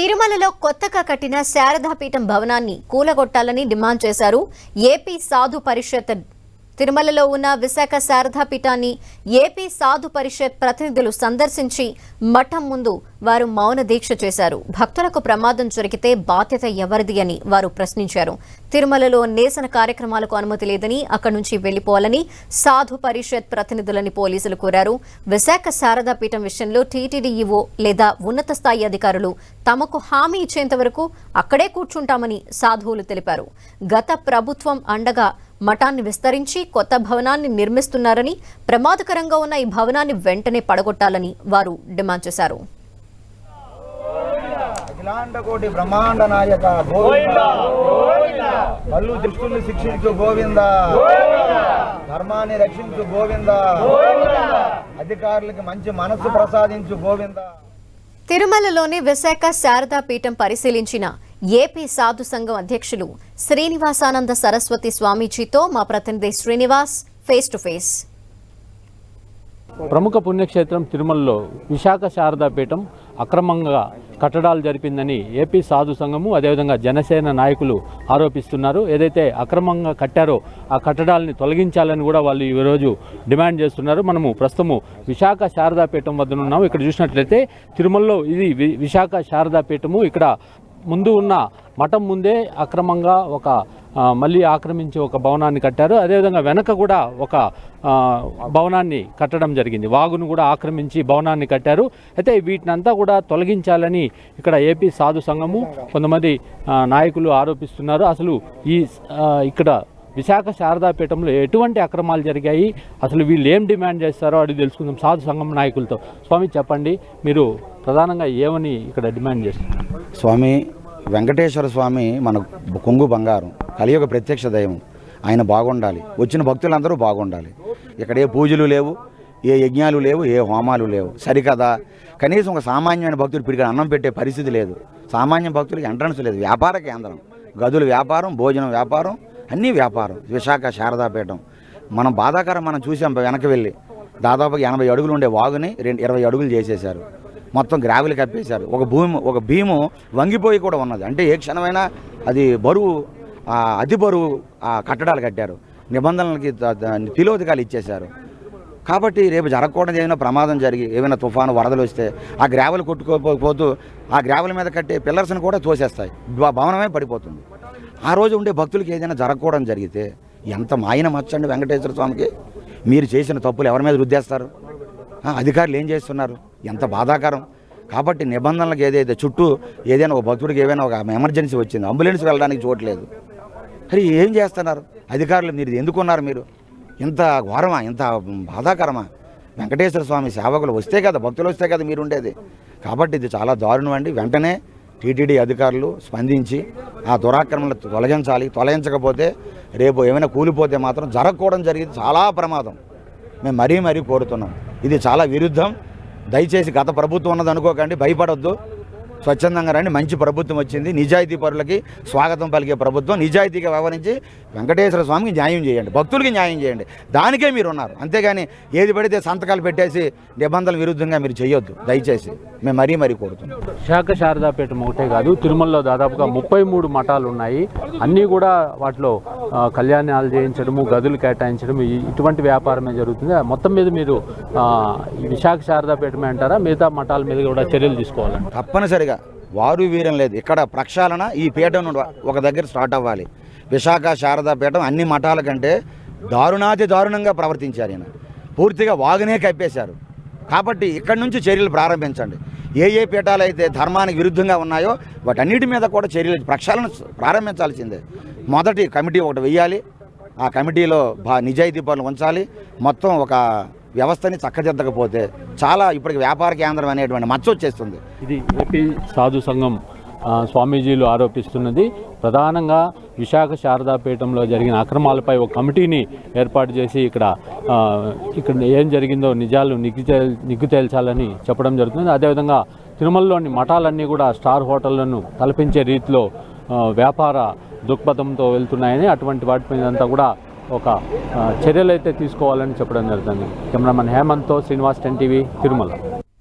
తిరుమలలో కొత్తగా కట్టిన శారదాపీఠం భవనాన్ని కూలగొట్టాలని డిమాండ్ చేశారు. ఏపీ సాధు పరిషత్ తిరుమలలో ఉన్న విశాఖ శారదాపీఠాన్ని ఏపీ సాధు పరిషత్ ప్రతినిధులు సందర్శించి మఠం ముందు వారు మౌన దీక్ష చేశారు. భక్తులకు ప్రమాదం జరిగితే బాధ్యత ఎవరిది అని వారు ప్రశ్నించారు. తిరుమలలో నేసన కార్యక్రమాలకు అనుమతి లేదని అక్కడి నుంచి వెళ్ళిపోవాలని సాధు పరిషత్ ప్రతినిధులని పోలీసులు కోరారు. విశాఖ శారదాపీఠం విషయంలో టీటీడీఈఓ లేదా ఉన్నత స్థాయి అధికారులు తమకు హామీ ఇచ్చేంత వరకు అక్కడే కూర్చుంటామని సాధువులు తెలిపారు. గత ప్రభుత్వం అండగా మఠాన్ని విస్తరించి కొత్త భవనాన్ని నిర్మిస్తున్నారని ప్రమాదకరంగా ఉన్న ఈ భవనాన్ని వెంటనే పడగొట్టాలని వారు డిమాండ్ చేశారు. అఖిలాండ కోటి బ్రహ్మాండ నాయక గోవింద. కళ్ళు దృష్టిని శిక్షించు గోవింద. ధర్మాన్ని రక్షించు గోవింద. అధికారులకి మంచి మనస్సు ప్రసాదించు గోవింద. తిరుమలలోని విశాఖ శారదా పీఠం పరిశీలించిన ఏపీ సాధు సంఘం అధ్యక్షులు శ్రీనివాసానంద సరస్వతి స్వామీజీతో మా ప్రతినిధి శ్రీనివాస్ ఫేస్ టు ఫేస్ ప్రముఖ పుణ్యక్షేత్రం తిరుమలలో విశాఖ శారదాపీఠం అక్రమంగా కట్టడాలు జరిపిందని ఏపీ సాధు సంఘము అదేవిధంగా జనసేన నాయకులు ఆరోపిస్తున్నారు. ఏదైతే అక్రమంగా కట్టారో ఆ కట్టడాలని తొలగించాలని కూడా వాళ్ళు ఈరోజు డిమాండ్ చేస్తున్నారు. మనము ప్రస్తుతము విశాఖ శారదాపీఠం వద్ద ఉన్నాము ఇక్కడ చూసినట్లయితే తిరుమలలో ఇది విశాఖ శారదాపీఠము ఇక్కడ ముందు ఉన్న మఠం ముందే అక్రమంగా ఒక మళ్ళీ ఆక్రమించి ఒక భవనాన్ని కట్టారు. అదేవిధంగా వెనక కూడా ఒక భవనాన్ని కట్టడం జరిగింది. వాగును కూడా ఆక్రమించి భవనాన్ని కట్టారు. అయితే వీటినంతా కూడా తొలగించాలని ఇక్కడ ఏపీ సాధు సంఘము కొంతమంది నాయకులు ఆరోపిస్తున్నారు. అసలు ఈ ఇక్కడ విశాఖ శారదాపీఠంలో ఎటువంటి అక్రమాలు జరిగాయి? అసలు వీళ్ళు ఏం డిమాండ్ చేస్తారో అడిగి తెలుసుకుందాం సాధు సంఘం నాయకులతో. స్వామి చెప్పండి. మీరు ప్రధానంగా ఏమని ఇక్కడ డిమాండ్ చేస్తున్నారు? స్వామి వెంకటేశ్వర స్వామి మన కొంగు బంగారం కలియుగ ప్రత్యక్ష దైవం. ఆయన బాగుండాలి. వచ్చిన భక్తులందరూ బాగుండాలి. ఇక్కడ ఏ పూజలు లేవు ఏ యజ్ఞాలు లేవు ఏ హోమాలు లేవు. సరికదా? కనీసం ఒక సామాన్యమైన భక్తుడు పిడికి అన్నం పెట్టే పరిస్థితి లేదు. సామాన్య భక్తులకి ఎంట్రన్స్ లేదు. వ్యాపార కేంద్రం. గదులు వ్యాపారం భోజనం వ్యాపారం అన్నీ వ్యాపారం. విశాఖ శారదాపీఠం మనం బాధాకరం మనం చూసాం వెనక్కి వెళ్ళి. దాదాపుగా ఎనభై అడుగులు ఉండే వాగుని రెండు ఇరవై అడుగులు చేసేశారు. మొత్తం గ్రావెల్ కప్పేశారు. ఒక భూమి ఒక భీము వంగిపోయి కూడా ఉన్నది. అంటే ఏ క్షణమైనా అది బరువు అతి బరువు ఆ కట్టడాలు కట్టారు. నిబంధనలకి త- త- తిలోదకాలు ఇచ్చేశారు. కాబట్టి రేపు జరగకూడదు ఏమైనా ప్రమాదం జరిగి ఏమైనా తుఫాను వరదలు వస్తే ఆ గ్రావెల్ కొట్టుకోపోతూ ఆ గ్రావెల్ మీద కట్టే పిల్లర్స్ని కూడా తోసేస్తాయి. భవనమే పడిపోతుంది. ఆ రోజు ఉండే భక్తులకి ఏదైనా జరగకూడదు జరిగితే ఎంత మాయన మచ్చండి వెంకటేశ్వర స్వామికి. మీరు చేసిన తప్పులు ఎవరి మీద రుద్దేస్తారు? అధికారులు ఏం చేస్తున్నారు? ఎంత బాధాకరం. కాబట్టి నిబంధనలకు ఏదైతే చుట్టూ ఏదైనా ఒక భక్తుడికి ఏదైనా ఒక ఎమర్జెన్సీ వచ్చింది అంబులెన్స్ వెళ్ళడానికి చోట్లేదు మరి ఏం చేస్తున్నారు? అధికారులు మీరు ఎందుకున్నారు మీరు? ఇంత ఘోరమా ఇంత బాధాకరమా? వెంకటేశ్వర స్వామి సేవకులు వస్తే కదా భక్తులు వస్తే కదా మీరు ఉండేది కాబట్టి ఇది చాలా దారుణం అండి. వెంటనే టీటీడీ అధికారులు స్పందించి ఆ దురాక్రమణలు తొలగించాలి. తొలగించకపోతే రేపు ఏమైనా కూలిపోతే మాత్రం జరగకూడదు జరిగింది. చాలా ప్రమాదం. మేము మరీ మరీ కోరుతున్నాం. ఇది చాలా విరుద్ధం. దయచేసి గత ప్రభుత్వం ఉన్నది అనుకోకండి భయపడొద్దు. స్వచ్ఛందంగా రండి. మంచి ప్రభుత్వం వచ్చింది. నిజాయితీ పరులకి స్వాగతం పలికే ప్రభుత్వం. నిజాయితీగా వ్యవహరించి వెంకటేశ్వర స్వామికి న్యాయం చేయండి. భక్తులకి న్యాయం చేయండి. దానికే మీరు ఉన్నారు అంతేగాని ఏది పడితే సంతకాలు పెట్టేసి నిబంధనల విరుద్ధంగా మీరు చేయొద్దు. దయచేసి మేము మరీ మరీ కోరుతున్నాం. విశాఖ శారదాపీఠం ఒకటే కాదు తిరుమలలో దాదాపుగా ముప్పై మూడు మఠాలు ఉన్నాయి. అన్నీ కూడా వాటిలో కళ్యాణాలు చేయించడము గదులు కేటాయించడం ఇటువంటి వ్యాపారమే జరుగుతుంది. మొత్తం మీద మీరు విశాఖ శారదాపీఠమే అంటారా? మిగతా మఠాల మీద కూడా చర్యలు తీసుకోవాలండి తప్పనిసరిగా వారు వీరం లేదు. ఇక్కడ ప్రక్షాళన ఈ పీఠం నుండి ఒక దగ్గర స్టార్ట్ అవ్వాలి. విశాఖ శారదా పీఠం అన్ని మఠాల కంటే దారుణాతి దారుణంగా ప్రవర్తించారు ఈయన. పూర్తిగా వాగునే కప్పేశారు కాబట్టి ఇక్కడి నుంచి చర్యలు ప్రారంభించండి. ఏ ఏ పీఠాలు అయితే ధర్మానికి విరుద్ధంగా ఉన్నాయో వాటన్నిటి మీద కూడా చర్యలు ప్రక్షాళన ప్రారంభించాల్సిందే. మొదటి కమిటీ ఒకటి వెయ్యాలి. ఆ కమిటీలో బా నిజాయితీ పనులు ఉంచాలి. మొత్తం ఒక వ్యవస్థని చక్కదిద్దకపోతే చాలా ఇప్పటికి వ్యాపార కేంద్రం అనేటువంటి మచ్చ వచ్చేస్తుంది. ఇది ఏపీ సాధు సంఘం స్వామీజీలు ఆరోపిస్తున్నది. ప్రధానంగా విశాఖ శారదాపీఠంలో జరిగిన అక్రమాలపై ఒక కమిటీని ఏర్పాటు చేసి ఇక్కడ ఇక్కడ ఏం జరిగిందో నిజాలు నిగ్గు తేల్- నిగ్గు తేల్చాలని చెప్పడం జరుగుతుంది. అదేవిధంగా తిరుమలలోని మఠాలన్నీ కూడా స్టార్ హోటళ్ళను తలపించే రీతిలో వ్యాపార దృక్పథంతో వెళ్తున్నాయని అటువంటి వాటి మీద అంతా కూడా ఒక చర్యలు అయితే తీసుకోవాలని చెప్పడం జరుగుతుంది. కెమెరామెన్ హేమంత్తో శ్రీనివాస్ టెన్ టీవీ తిరుమల.